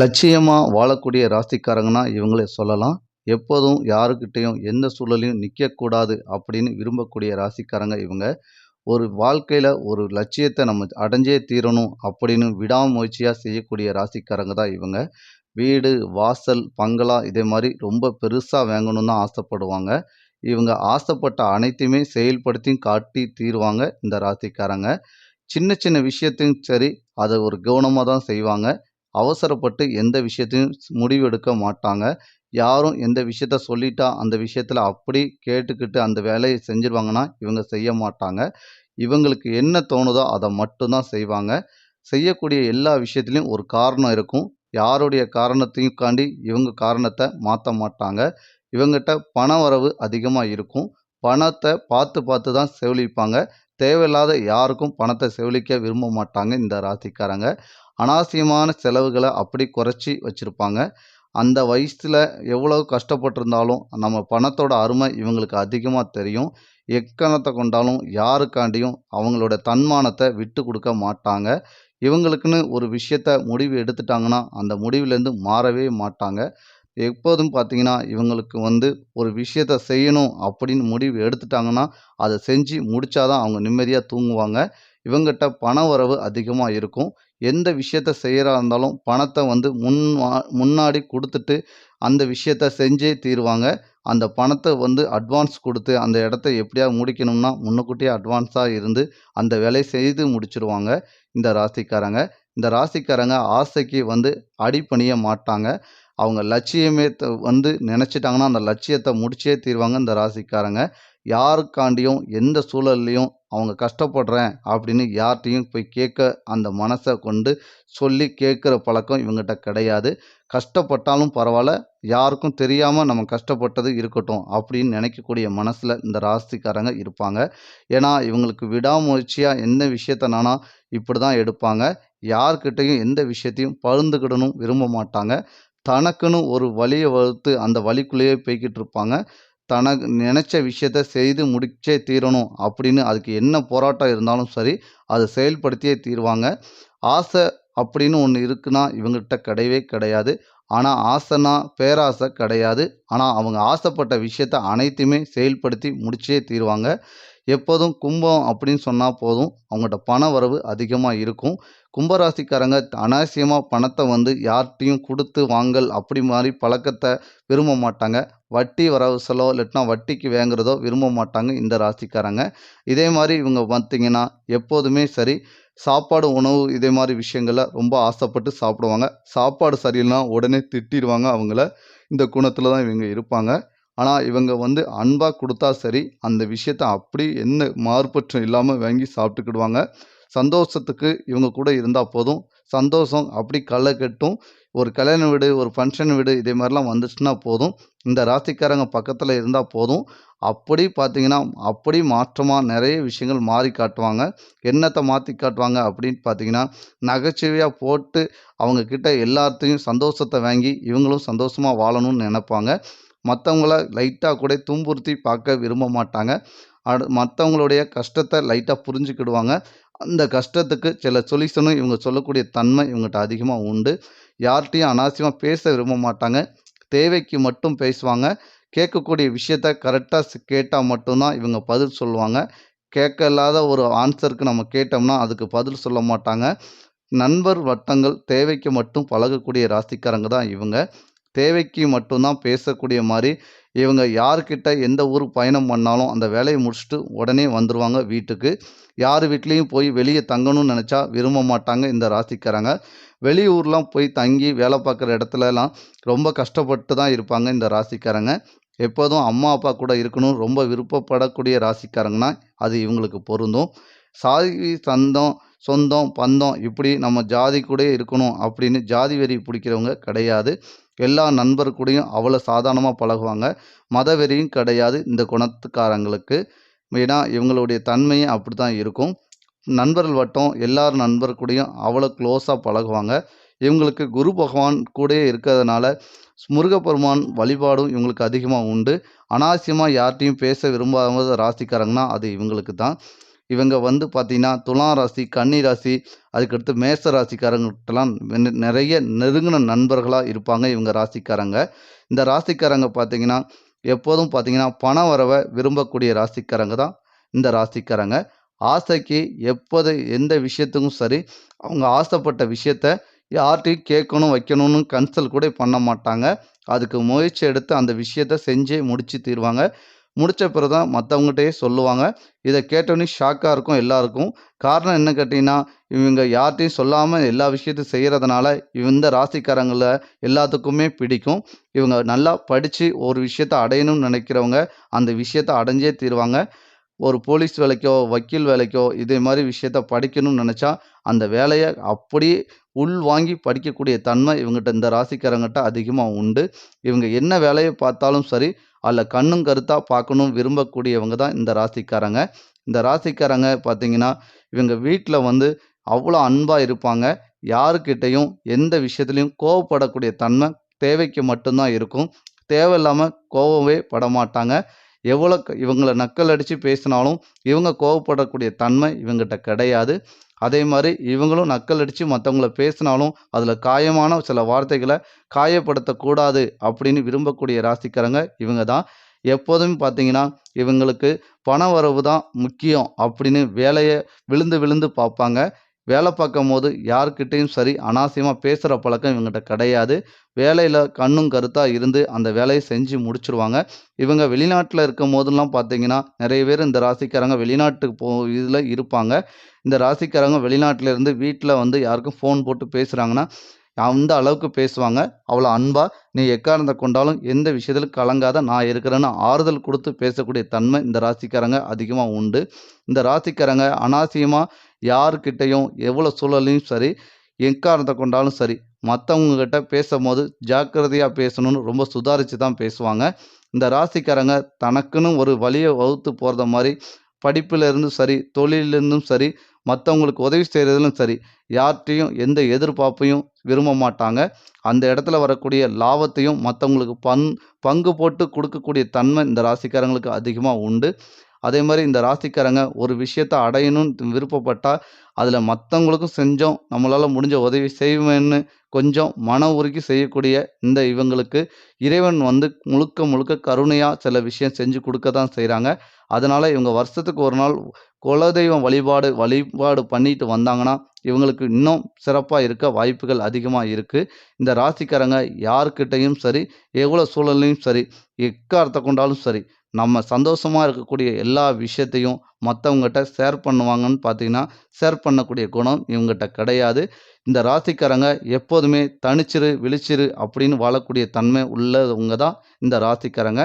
லட்சியமாக வாழக்கூடிய ராசிக்காரங்கன்னா இவங்களே சொல்லலாம். எப்போதும் யாருக்கிட்டேயும் எந்த சூழலையும் நிற்கக்கூடாது அப்படின்னு விரும்பக்கூடிய ராசிக்காரங்க இவங்க. ஒரு வாழ்க்கையில் ஒரு லட்சியத்தை நம்ம அடைஞ்சே தீரணும் அப்படின்னு விடாமுயற்சியாக செய்யக்கூடிய ராசிக்காரங்க தான் இவங்க. வீடு வாசல் பங்களா இதே மாதிரி ரொம்ப பெருசாக வாங்கணும்னு தான் ஆசைப்படுவாங்க. இவங்க ஆசைப்பட்ட அனைத்தையுமே செயல்படுத்தியும் காட்டி தீருவாங்க இந்த ராசிக்காரங்க. சின்ன சின்ன விஷயத்தையும் சரி அதை ஒரு கவனமாக தான் செய்வாங்க. அவசரப்பட்டு எந்த விஷயத்தையும் முடிவு எடுக்க மாட்டாங்க. யாரும் எந்த விஷயத்த சொல்லிட்டா அந்த விஷயத்தில் அப்படி கேட்டுக்கிட்டு அந்த வேலையை செஞ்சிருவாங்கன்னா இவங்க செய்ய மாட்டாங்க. இவங்களுக்கு என்ன தோணுதோ அதை மட்டும்தான் செய்வாங்க. செய்யக்கூடிய எல்லா விஷயத்துலையும் ஒரு காரணம் இருக்கும். யாருடைய காரணத்தையும் காண்டி இவங்க காரணத்தை மாற்ற மாட்டாங்க. இவங்ககிட்ட பண வரவு அதிகமாக இருக்கும். பணத்தை பார்த்து பார்த்து தான் செவிலிப்பாங்க. தேவையில்லாத யாருக்கும் பணத்தை செவிலிக்க விரும்ப மாட்டாங்க இந்த ராசிக்காரங்க. அனாவசியமான செலவுகளை அப்படி குறைச்சி வச்சுருப்பாங்க. அந்த வயசில் எவ்வளோ கஷ்டப்பட்டிருந்தாலும் நம்ம பணத்தோட அருமை இவங்களுக்கு அதிகமாக தெரியும். எக்கணத்தை கொண்டாலும் யாருக்காண்டியும் அவங்களோட தன்மானத்தை விட்டு கொடுக்க மாட்டாங்க. இவங்களுக்குன்னு ஒரு விஷயத்த முடிவு எடுத்துட்டாங்கன்னா அந்த முடிவுலேருந்து மாறவே மாட்டாங்க. எப்போதும் பார்த்தீங்கன்னா இவங்களுக்கு வந்து ஒரு விஷயத்த செய்யணும் அப்படின்னு முடிவு எடுத்துட்டாங்கன்னா அதை செஞ்சு முடித்தாதான் அவங்க நிம்மதியாக தூங்குவாங்க. இவங்ககிட்ட பண வரவு அதிகமாக இருக்கும். எந்த விஷயத்த செய்கிறா இருந்தாலும் பணத்தை வந்து முன் முன்னாடி கொடுத்துட்டு அந்த விஷயத்த செஞ்சே தீருவாங்க. அந்த பணத்தை வந்து அட்வான்ஸ் கொடுத்து அந்த இடத்த எப்படியாவது முடிக்கணும்னா முன்னுக்கூட்டியே அட்வான்ஸாக இருந்து அந்த வேலையை செய்து முடிச்சிருவாங்க இந்த ராசிக்காரங்க. இந்த ராசிக்காரங்க ஆசைக்கு வந்து அடிப்பணிய மாட்டாங்க. அவங்க லட்சியமே த வந்து நினச்சிட்டாங்கன்னா அந்த லட்சியத்தை முடிச்சே தீருவாங்க இந்த ராசிக்காரங்க. யாருக்காண்டியும் எந்த சூழல்லையும் அவங்க கஷ்டப்படுறேன் அப்படின்னு யார்கிட்டையும் போய் கேட்க அந்த மனசை கொண்டு சொல்லி கேட்குற பழக்கம் இவங்ககிட்ட கிடையாது. கஷ்டப்பட்டாலும் பரவாயில்ல யாருக்கும் தெரியாமல் நம்ம கஷ்டப்பட்டது இருக்கட்டும் அப்படின்னு நினைக்கக்கூடிய மனசில் இந்த ராசிக்காரங்க இருப்பாங்க. ஏன்னா இவங்களுக்கு விடாமுயற்சியாக எந்த விஷயத்தனானா இப்படி தான் எடுப்பாங்க. யார்கிட்டையும் எந்த விஷயத்தையும் பகிர்ந்துக்கிடணும் விரும்ப மாட்டாங்க. தனக்குன்னு ஒரு வழியை வகுத்து அந்த வழிக்குள்ளேயே போய்கிட்டு இருப்பாங்க. தனக்கு நினச்ச விஷயத்த செய்து முடிச்சே தீரணும் அப்படின்னு அதுக்கு என்ன போராட்டம் இருந்தாலும் சரி அதை செயல்படுத்தியே தீருவாங்க. ஆசை அப்படின்னு ஒன்று இருக்குன்னா இவங்ககிட்ட கிடையவே கிடையாது. ஆனால் ஆசைனா பேராசை கிடையாது. ஆனால் அவங்க ஆசைப்பட்ட விஷயத்த அனைத்தையுமே செயல்படுத்தி முடிச்சே தீருவாங்க. எப்போதும் கும்பம் அப்படின்னு சொன்னால் போதும். அவங்கள்ட்ட பண வரவு அதிகமாக இருக்கும். கும்பராசிக்காரங்க அனாவசியமாக பணத்தை வந்து யார்கிட்டையும் கொடுத்து வாங்கல் அப்படி மாதிரி பழக்கத்தை விரும்ப மாட்டாங்க. வட்டி வரவுசலோ இல்லட்டினா வட்டிக்கு வேங்குறதோ விரும்ப மாட்டாங்க இந்த ராசிக்காரங்க. இதே மாதிரி இவங்க பார்த்தீங்கன்னா எப்போதுமே சரி சாப்பாடு உணவு இதே மாதிரி விஷயங்கள ரொம்ப ஆசைப்பட்டு சாப்பிடுவாங்க. சாப்பாடு சரியில்லைனா உடனே திட்டிடுவாங்க அவங்கள. இந்த குணத்தில் தான் இவங்க இருப்பாங்க. ஆனால் இவங்க வந்து அன்பாக கொடுத்தா சரி அந்த விஷயத்த அப்படி என்ன மாறுபற்றம் இல்லாமல் வாங்கி சாப்பிட்டுக்கிடுவாங்க. சந்தோஷத்துக்கு இவங்க கூட இருந்தால் போதும். சந்தோஷம் அப்படி களை கட்டும். ஒரு கல்யாண வீடு ஒரு ஃபங்க்ஷன் வீடு இதே மாதிரிலாம் வந்துச்சுன்னா போதும். இந்த ராசிக்காரங்க பக்கத்தில் இருந்தால் போதும். அப்படி பார்த்தீங்கன்னா அப்படி மாற்றமாக நிறைய விஷயங்கள் மாறி காட்டுவாங்க. என்னத்தை மாற்றி காட்டுவாங்க அப்படின்னு பார்த்தீங்கன்னா நகைச்சுவையாக போட்டு அவங்கக்கிட்ட எல்லாத்தையும் சந்தோஷத்தை வாங்கி இவங்களும் சந்தோஷமாக வாழணும்னு நினைப்பாங்க. மற்றவங்கள லைட்டாக கூட துன்புறுத்தி பார்க்க விரும்ப மாட்டாங்க. அடு மற்றவங்களுடைய கஷ்டத்தை லைட்டாக புரிஞ்சுக்கிடுவாங்க. அந்த கஷ்டத்துக்கு சில சொல்யூஷனும் இவங்க சொல்லக்கூடிய தன்மை இவங்ககிட்ட அதிகமாக உண்டு. யார்கிட்டையும் அனாவசியமாக பேச விரும்ப மாட்டாங்க. தேவைக்கு மட்டும் பேசுவாங்க. கேட்கக்கூடிய விஷயத்த கரெக்டாக கேட்டால் மட்டும்தான் இவங்க பதில் சொல்லுவாங்க. கேட்க இல்லாத ஒரு ஆன்சருக்கு நம்ம கேட்டோம்னா அதுக்கு பதில் சொல்ல மாட்டாங்க. நண்பர் வட்டங்கள் தேவைக்கு மட்டும் பழகக்கூடிய ராசிக்காரங்க தான் இவங்க. தேவைக்கு மட்டும்தான் பேசக்கூடிய மாதிரி இவங்க யார்கிட்ட எந்த ஊருக்கு பயணம் பண்ணாலும் அந்த வேலையை முடிச்சுட்டு உடனே வந்துடுவாங்க வீட்டுக்கு. யார் வீட்லேயும் போய் வெளியே தங்கணும்னு நினச்சா விரும்ப மாட்டாங்க இந்த ராசிக்காரங்க. வெளியூர்லாம் போய் தங்கி வேலை பார்க்குற இடத்துலலாம் ரொம்ப கஷ்டப்பட்டு தான் இருப்பாங்க இந்த ராசிக்காரங்க. எப்போதும் அம்மா அப்பா கூட இருக்கணும் ரொம்ப விருப்பப்படக்கூடிய ராசிக்காரங்கன்னா அது இவங்களுக்கு பொருந்தும். சாதி சந்தம் சொந்தம் பந்தம் இப்படி நம்ம ஜாதி கூட இருக்கணும் அப்படின்னு ஜாதி வெறி பிடிக்கிறவங்க கிடையாது. எல்லா நண்பர் கூடயும் அவ்வளோ சாதாரணமாக பழகுவாங்க மதவெறியும் கிடையாது இந்த குணத்துக்காரங்களுக்கு. ஏன்னா இவங்களுடைய தன்மையும் அப்படி தான் இருக்கும். நண்பர்கள் வட்டம் எல்லார் நண்பர் கூடயும் அவ்வளோ க்ளோஸாக பழகுவாங்க. இவங்களுக்கு குரு பகவான் கூடயே இருக்கிறதுனால முருகப்பெருமான் வழிபாடும் இவங்களுக்கு அதிகமாக உண்டு. அனாவசியமாக யார்கிட்டையும் பேச விரும்பாத ராசிக்காரங்கன்னா அது இவங்களுக்கு தான் இவங்க வந்து பார்த்தீங்கன்னா துலாம் ராசி கன்னி ராசி அதுக்கடுத்து மேச ராசிக்காரங்கிட்டலாம் நிறைய நெருங்கின நண்பர்களாக இருப்பாங்க இவங்க ராசிக்காரங்க. இந்த ராசிக்காரங்க பார்த்தீங்கன்னா எப்போதும் பார்த்தீங்கன்னா பண வரவை விரும்பக்கூடிய ராசிக்காரங்க தான் இந்த ராசிக்காரங்க. ஆசைக்கு எப்போது எந்த விஷயத்துக்கும் சரி அவங்க ஆசைப்பட்ட விஷயத்த யார்கிட்டையும் கேட்கணும் வைக்கணும்னு கன்சல்ட் கூட பண்ண மாட்டாங்க. அதுக்கு முயற்சி எடுத்து அந்த விஷயத்த செஞ்சே முடிச்சு தீருவாங்க. முடித்த பிறகு தான் மற்றவங்ககிட்டயே சொல்லுவாங்க. இதை கேட்டோன்னே ஷாக்காக இருக்கும் எல்லாருக்கும். காரணம் என்ன கேட்டிங்கன்னா இவங்க யார்கிட்டையும் சொல்லாமல் எல்லா விஷயத்தையும் செய்கிறதுனால இந்த ராசிக்காரங்களை எல்லாத்துக்குமே பிடிக்கும். இவங்க நல்லா படித்து ஒரு விஷயத்தை அடையணும்னு நினைக்கிறவங்க அந்த விஷயத்தை அடைஞ்சே தீருவாங்க. ஒரு போலீஸ் வேலைக்கோ வக்கீல் வேலைக்கோ இதே மாதிரி விஷயத்த படிக்கணும்னு நினச்சா அந்த வேலையை அப்படியே உள் வாங்கி படிக்கக்கூடிய தன்மை இவங்ககிட்ட இந்த ராசிக்காரங்கிட்ட அதிகமாக உண்டு. இவங்க என்ன வேலையை பார்த்தாலும் சரி அதில் கண்ணும் கருத்தாக பார்க்கணும் விரும்பக்கூடியவங்க தான் இந்த ராசிக்காரங்க. இந்த ராசிக்காரங்க பார்த்தீங்கன்னா இவங்க வீட்டில் வந்து அவ்வளோ அன்பாக இருப்பாங்க. யாருக்கிட்டையும் எந்த விஷயத்துலையும் கோவப்படக்கூடிய தன்மை தேவைக்கு மட்டும்தான் இருக்கும். தேவையில்லாமல் கோவமே படமாட்டாங்க. எவ்வளோ இவங்களை நக்கல் அடித்து பேசினாலும் இவங்க கோவப்படக்கூடிய தன்மை இவங்ககிட்ட கிடையாது. அதே மாதிரி இவங்களும் நக்கல் அடித்து மற்றவங்கள பேசினாலும் அதில் காயமான சில வார்த்தைகளை காயப்படுத்தக்கூடாது அப்படின்னு விரும்பக்கூடிய ராசிக்காரங்க இவங்க தான். எப்போதும் பார்த்தீங்கன்னா இவங்களுக்கு பண வரவு தான் முக்கியம் அப்படின்னு வேலையை விழுந்து விழுந்து பார்ப்பாங்க. வேலை பார்க்கும் போது யார்கிட்டையும் சரி அனாவசியமாக பேசுகிற பழக்கம் இவங்ககிட்ட கிடையாது. வேலையில் கண்ணும் கருத்தாக இருந்து அந்த வேலையை செஞ்சு முடிச்சுருவாங்க. இவங்க வெளிநாட்டில் இருக்கும் போதெல்லாம் பார்த்தீங்கன்னா நிறைய பேர் இந்த ராசிக்காரங்க வெளிநாட்டுக்கு போ இதில் இருப்பாங்க. இந்த ராசிக்காரங்க வெளிநாட்டிலேருந்து வீட்டில் வந்து யாருக்கும் ஃபோன் போட்டு பேசுகிறாங்கன்னா அந்த அளவுக்கு பேசுவாங்க. அவ்வளோ அன்பாக நீ எக்காரணத்தை கொண்டாலும் எந்த விஷயத்திலும் கலங்காத நான் இருக்கிறேன்னு ஆறுதல் கொடுத்து பேசக்கூடிய தன்மை இந்த ராசிக்காரங்க அதிகமாக உண்டு. இந்த ராசிக்காரங்க அனாவசியமாக யாருக்கிட்டையும் எவ்வளோ சூழலையும் சரி எக்காரணத்தை கொண்டாலும் சரி மற்றவங்கக்கிட்ட பேசும்போது ஜாக்கிரதையாக பேசணும்னு ரொம்ப சுதாரித்து தான் பேசுவாங்க. இந்த ராசிக்காரங்க தனக்குன்னு ஒரு வழியை வகுத்து போகிறத மாதிரி படிப்பிலிருந்தும் சரி தொழிலிருந்தும் சரி மற்றவங்களுக்கு உதவி செய்கிறதுலும் சரி யார்கிட்டையும் எந்த எதிர்பார்ப்பையும் விரும்ப மாட்டாங்க. அந்த இடத்துல வரக்கூடிய லாபத்தையும் மற்றவங்களுக்கு பங் பங்கு போட்டு கொடுக்கக்கூடிய தன்மை இந்த ராசிக்காரங்களுக்கு அதிகமாக உண்டு. அதே மாதிரி இந்த ராசிக்காரங்க ஒரு விஷயத்தை அடையணும்னு விருப்பப்பட்டால் அதில் மற்றவங்களுக்கும் செஞ்சோம் நம்மளால் முடிஞ்ச உதவி செய்வேன்னு கொஞ்சம் மன உருக்கி செய்யக்கூடிய இந்த இவங்களுக்கு இறைவன் வந்து முழுக்க முழுக்க கருணையாக சில விஷயம் செஞ்சு கொடுக்க தான் செய்கிறாங்க அதனால் இவங்க வருஷத்துக்கு ஒரு நாள் குலதெய்வம் வழிபாடு வழிபாடு பண்ணிட்டு வந்தாங்கன்னா இவங்களுக்கு இன்னும் சிறப்பாக இருக்க வாய்ப்புகள் அதிகமாக இருக்குது இந்த ராசிக்காரங்க யார்கிட்டையும் சரி எவ்வளோ சூழல்லையும் சரி எக்காரத்தை கொண்டாலும் சரி நம்ம சந்தோஷமாக இருக்கக்கூடிய எல்லா விஷயத்தையும் மற்றவங்ககிட்ட ஷேர் பண்ணுவாங்கன்னு பார்த்தீங்கன்னா ஷேர் பண்ணக்கூடிய குணம் இவங்ககிட்ட கிடையாது. இந்த ராசிக்காரங்க எப்போதுமே தனிச்சிரு விழிச்சிரு அப்படின்னு வாழக்கூடிய தன்மை உள்ளவங்க தான் இந்த ராசிக்காரங்க.